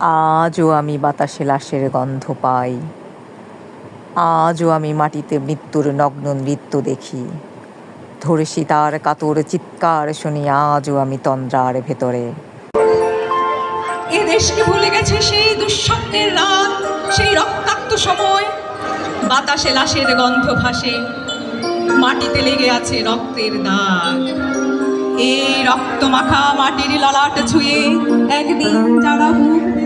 আজও আমি বাতাসে লাশের গন্ধ পাই। আজও আমি মাটিতে মৃত্যুর নগ্ন নৃত্য দেখি। ধরেছি তার কাতর চিৎকার শুনি আজও আমি তন্দ্রার ভেতরে। এ দেশকে ভুলে গেছে সেই দুঃস্বপ্নের রাত, সেই রক্তাক্ত সময়। বাতাসে লাশের গন্ধ ভাসে, মাটিতে লেগে আছে রক্তের দাগ। এই রক্ত মাখা মাটির ললাট ছুঁয়ে একদিন যারা বুক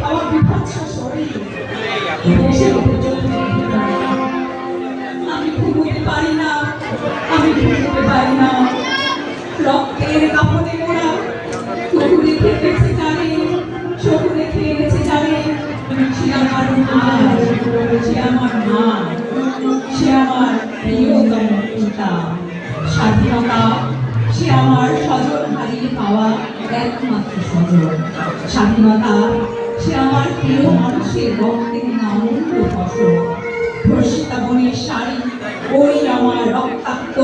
চোখে আমি ঘুমোতে পারি না, আমি রক্তের কাপড়ে মোড়া জানে সে আমার মা, সে আমার মা, সে আমার স্বাধীনতা, সে আমার স্বজন পাওয়া একমাত্র স্বাধীনতা সে আমার প্রিয় মানুষের রক্তের নাম ফসল। ধর্ষিতা বনের শাড়ি ওই আমার রক্তাক্ত।